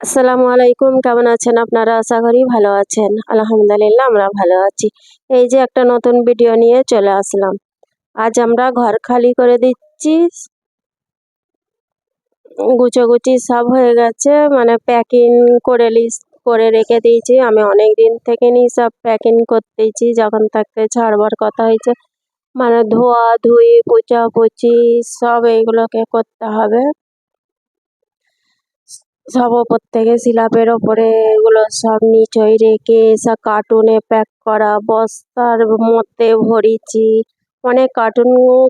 আসসালামু আলাইকুম, কেমন আছেন আপনারা? আশা করি ভালো আছেন। আলহামদুলিল্লাহ, আমরা ভালো আছি। এই যে একটা নতুন ভিডিও নিয়ে চলে আসলাম। আজ আমরা ঘর খালি করে দিচ্ছি। গুছোগুচি সব হয়ে গেছে মানে প্যাকিং করে লিস করে রেখে দিয়েছি। আমি অনেক দিন থেকে নিয়ে সব প্যাকিং করতেছি, যখন থাকতে ছাড়বার কথা হয়েছে। মানে ধোয়া ধুই পোচাপুচি সব এইগুলোকে করতে হবে। সব ওপর থেকে সিলাপের ওপরে এগুলো সব নিচই রেখে সব কার্টুনে প্যাক করা, বস্তার মধ্যে ভরেছি অনেক কার্টুন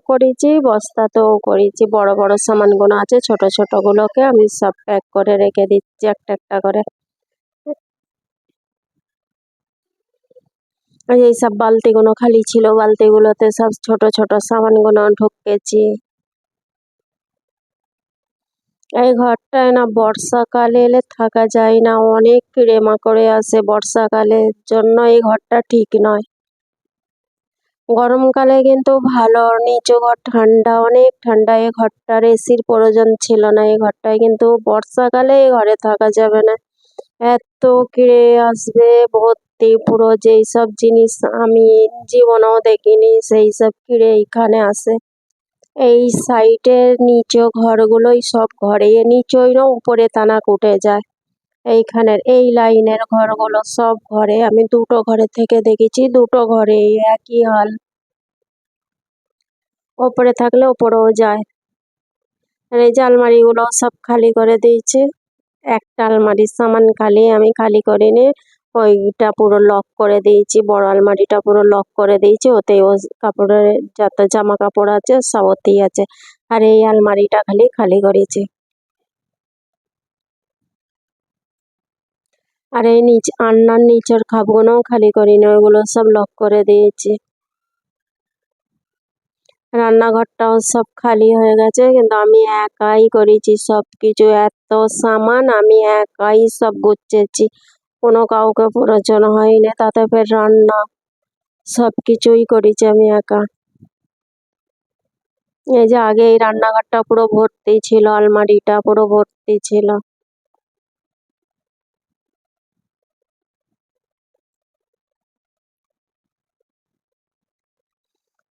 করেছি, বস্তাতেও করেছি। বড় বড় সামানগুলো আছে, ছোট, ছোটগুলোকে আমি সব প্যাক করে রেখে দিচ্ছি, একটা একটা করে। এই সব বালতিগুলো খালি ছিল, বালতিগুলোতে সব ছোট ছোট সামানগুলো ঢুকেছি। এই ঘরটায় না বর্ষাকালে এলে থাকা যায় না। অনেক করে আসে বর্ষাকালের জন্য। এই ঘরটা ঠিক নয়। গরমকালে কিন্তু ভালো, নিচু ঘর ঠান্ডা, অনেক ঠান্ডা। এই ঘরটার এসির প্রয়োজন ছিল না। এই ঘরটায় কিন্তু বর্ষাকালে এই ঘরে থাকা যাবে না। এত কিড়ে আসবে, ভর্তি, পুরো যেই সব জিনিস আমি জীবনেও দেখিনি সেই সব কিড়ে এইখানে আসে। এই সাইডের নিচু ঘরগুলোই সব ঘরে নিচই না উপরে টানা উঠে যায়। এইখানের এই লাইন লাইনের ঘরগুলো সব ঘরে। আমি দুটো ঘরে থেকে দেখেছি, দুটো ঘরে একই হাল। ওপরে থাকলে ওপরেও যায়। আর এই যে আলমারিগুলো সব খালি করে দিয়েছে। একটা আলমারির সামান খালি, আমি খালি করে নিয়ে ওইটা পুরো লক করে দিয়েছি, বড় আলমারিটা পুরো লক করে দিয়েছি, ওতে ও কাপড়ের যত জামা কাপড় আছে সব ওতেই আছে, আর এই আলমারিটা খালি খালি করেছি। আর এই নিচ, আন্নার নিচের খাপগুলোও খালি করিনি, ওইগুলো সব লক করে দিয়েছি। রান্নাঘরটাও সব খালি হয়ে গেছে, কিন্তু আমি একাই করেছি সব কিছু এত সামান আমি একাই সব গুছেছি। কোনো কাউকে প্রয়োজন হয়নি, তাতে ফের রান্না সব কিছুই করেছি আমি একা। এই যে আগে এই রান্নাঘরটা পুরো ভর্তি ছিল, আলমারিটা পুরো ভর্তি ছিল।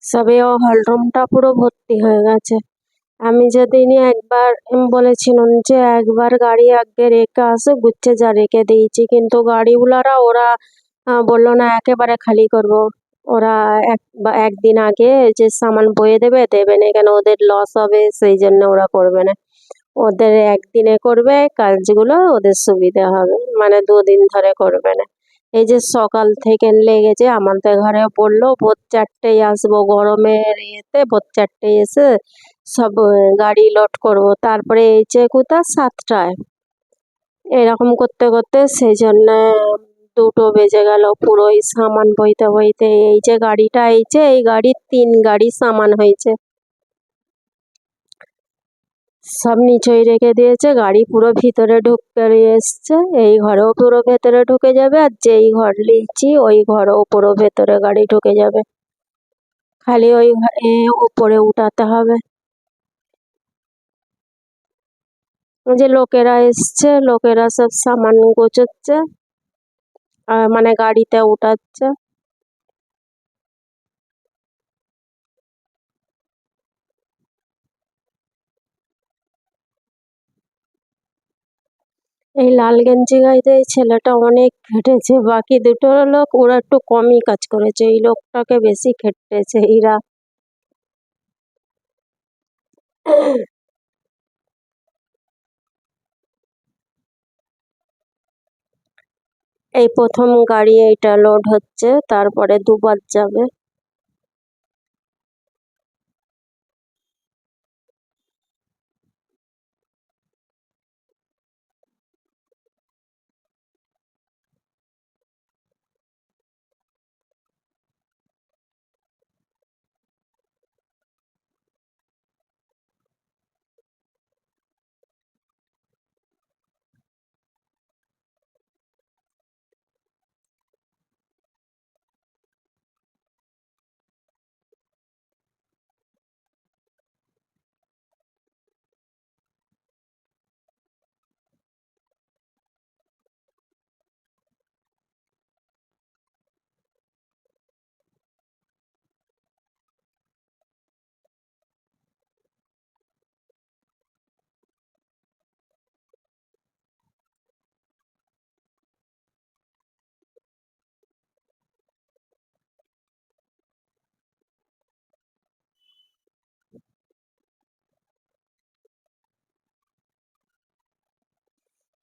সবে ও হলরুমটা পুরো ভর্তি হয়ে গেছে। আমি যেদিনই একবার বলেছিলাম যে, একবার গাড়ি আগে রেখে আসো, গুচ্ছে যা রেখে দিয়েছি। কিন্তু গাড়িওয়ালারা, ওরা বলল, না, একেবারে খালি করব। ওরা এক, বা, একদিন আগে যে সামান বয়ে দেবে দেবে না, কেন ওদের লস হবে, সেই জন্য ওরা করবে না। ওদের একদিনে করবে, কাজগুলো ওদের সুবিধা হবে মানে দুদিন ধরে করবে না। এই যে সকাল থেকে লেগেছে আমাদের ঘরে বলল, ভোর চারটেয় আসব গরমের ইয়েতে, ভোর চারটেয় এসে সব গাড়ি লোড করব। তারপরে এই যে কোথা? সাতটায়। এরকম করতে করতে সেই জন্য দুটো বেজে গেল পুরো এই সামান বইতে বইতে। এই যে গাড়িটা এইছে এই গাড়ির তিন গাড়ি সামান হয়েছে। সব নিচই রেখে দিয়েছে, গাড়ি পুরো ভিতরে ঢুকে এসছে। এই ঘরেও পুরো ভেতরে ঢুকে যাবে আর যেই ঘর নিয়েছি ওই ঘরেও পুরো ভেতরে গাড়ি ঢুকে যাবে। খালি ওই উপরে উঠাতে হবে। যে লোকেরা এসছে, লোকেরা সব সামান গোছাচ্ছে মানে গাড়িতে উঠাচ্ছে। এই লাল গেঞ্জি গাইতে এই ছেলেটা অনেক খেটেছে, বাকি দুটো লোক ওরা একটু কমই কাজ করেছে, এই লোকটাকে বেশি খেটেছে এরা। এই প্রথম গাড়ি এইটা লোড হচ্ছে তারপরে দুবার যাবে।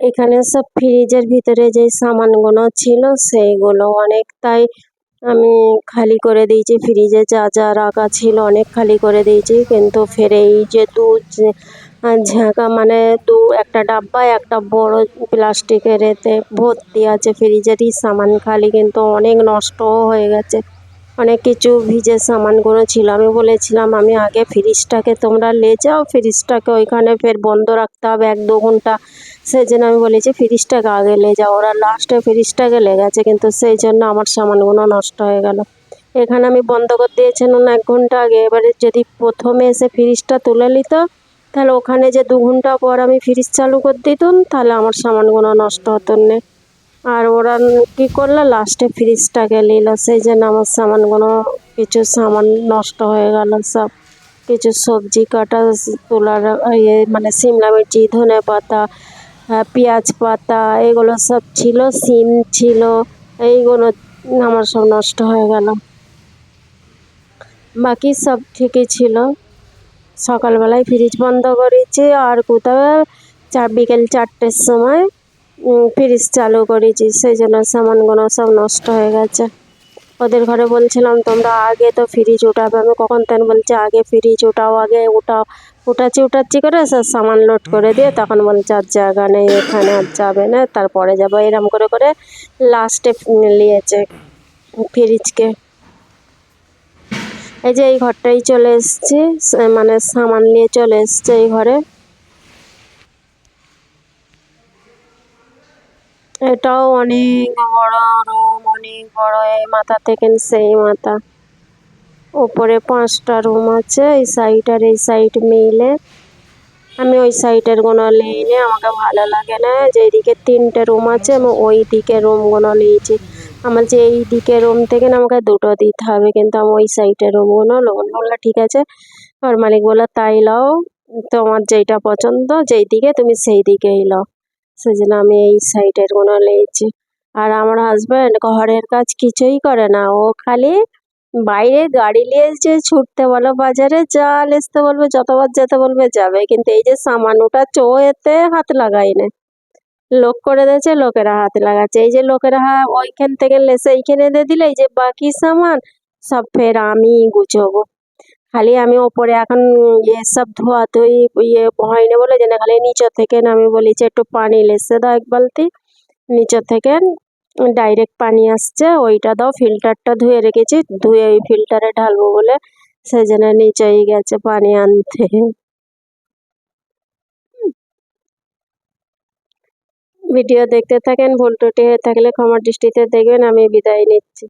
এখানে সব ফ্রিজের ভিতরে যে সামানগুলো ছিল সেইগুলো অনেক, তাই আমি খালি করে দিয়েছি। ফ্রিজে যা যা রাখা ছিল অনেক খালি করে দিয়েছি। কিন্তু ফের এই যে দু ঝাঁকা মানে দু, একটা ডাব্বায় একটা বড় প্লাস্টিকের এতে ভর্তি আছে। ফ্রিজেরই সামান খালি, কিন্তু অনেক নষ্টও হয়ে গেছে। অনেক কিছু ভিজে সামানগুলো ছিল। আমি বলেছিলাম, আমি আগে ফ্রিজটাকে তোমরা লে যাও, ফ্রিজটাকে ওইখানে ফের বন্ধ রাখতে হবে এক দু ঘণ্টা। সেই জন্য আমি বলেছি, ফ্রিজটাকে আগে লে যাও। ওরা লাস্টে ফ্রিজটাকে লেগেছে কিন্তু সেই জন্য আমার সামানগুলো নষ্ট হয়ে গেল। এখানে আমি বন্ধ করে দিয়েছিলাম এক ঘণ্টা আগে। এবারে যদি প্রথমে এসে ফ্রিজটা তুলে নিত, তাহলে ওখানে যে দু ঘণ্টা পর আমি ফ্রিজ চালু করে দিতাম, তাহলে আমার সামানগুলো নষ্ট হতো না। আর ওরা কী করল? লাস্টে ফ্রিজটাকে নিল। সেই জন্য আমার সামানগুলো, কিছু সামান নষ্ট হয়ে গেল সব। কিছু সবজি কাটা, তোলার ইয়ে মানে সিমলা মির্চি, ধনে পাতা পেঁয়াজ পাতা, এগুলো সব ছিল, সিম ছিল, এইগুলো আমার সব নষ্ট হয়ে গেল। বাকি সব ঠিকই ছিল। সকালবেলায় ফ্রিজ বন্ধ করেছি, আর কোথাও, চার, বিকেল চারটের সময় ফ্রিজ চালু করেছি, সেই জন্য সামানগুলো সব নষ্ট হয়ে গেছে। ওদের ঘরে বলছিলাম, তোমরা আগে তো ফ্রিজ উঠাবে। আমি কখন তেন বলছে, আগে ফ্রিজ উঠাও, আগে উঠাও। উঠাচ্ছি উঠাচ্ছি করে সব সামান লোড করে দিয়ে তখন বলছে, আর জায়গা নেই, এখানে আর যাবে না। তারপরে যাব এরম করে করে লাস্টে নিয়েছে ফ্রিজকে। এই যে এই ঘরটাই চলে এসছি মানে সামান নিয়ে চলে এসছে এই ঘরে। এটাও অনেক বড় রুম, অনেক বড়, এই মাথা থেকে সেই মাথা। ওপরে পাঁচটা রুম আছে, এই সাইড আর এই সাইড মিলে। আমি ওই সাইডেরগুলো নিইনি আমাকে ভালো লাগে না যেদিকে তিনটে রুম আছে, আমি ওই দিকে রুমগুলো নিয়েছি। আমার যে এই দিকে রুম থেকে না আমাকে দুটো দিতে হবে, কিন্তু আমি ওই সাইডের রুমগুলো লোন বলল, ঠিক আছে, আর মালিক বলল, তাই লাও, তোমার যেইটা পছন্দ, যেই দিকে, তুমি সেই দিকেই লাও। সেই জন্য আমি এই সাইডেরগুলো নিয়েছি আর আমার হাজব্যান্ড ঘরের কাজ কিছুই করে না। ও খালি বাইরে গাড়ি নিয়ে যে ছুটতে বলো, বাজারে যা আসতে বলবে, যতবার যেতে বলবে যাবে। কিন্তু এই যে সামান ওটা চো এতে হাত লাগাই না লোক করে দিয়েছে, লোকেরা হাত লাগাচ্ছে। এই যে লোকেরা ওইখান থেকে লেসে এইখানে দিয়ে দিলে, এই যে বাকি সামান, সব ফের আমি গুছোবো। খালি আমি ওপরে এখন ইয়ে সব ধোয়া ধুই ইয়ে হয়নি বলে যেন খালি নিচের থেকে আমি বলেছি একটু পানি লেসে দাও এক বালতি নিচের থেকে ডাইরেক্ট পানি আসছে, ওইটা দাও ফিল্টারটা ধুয়ে রেখেছি, ধুয়ে ওই ফিল্টারে ঢালবো বলে সেই জন্য নিচেই গেছে পানি আনতে। ভিডিও দেখতে থাকেন, ভুল ত্রুটি হয়ে থাকলে ক্ষমার দৃষ্টিতে দেখবেন, আমি বিদায় নিচ্ছি।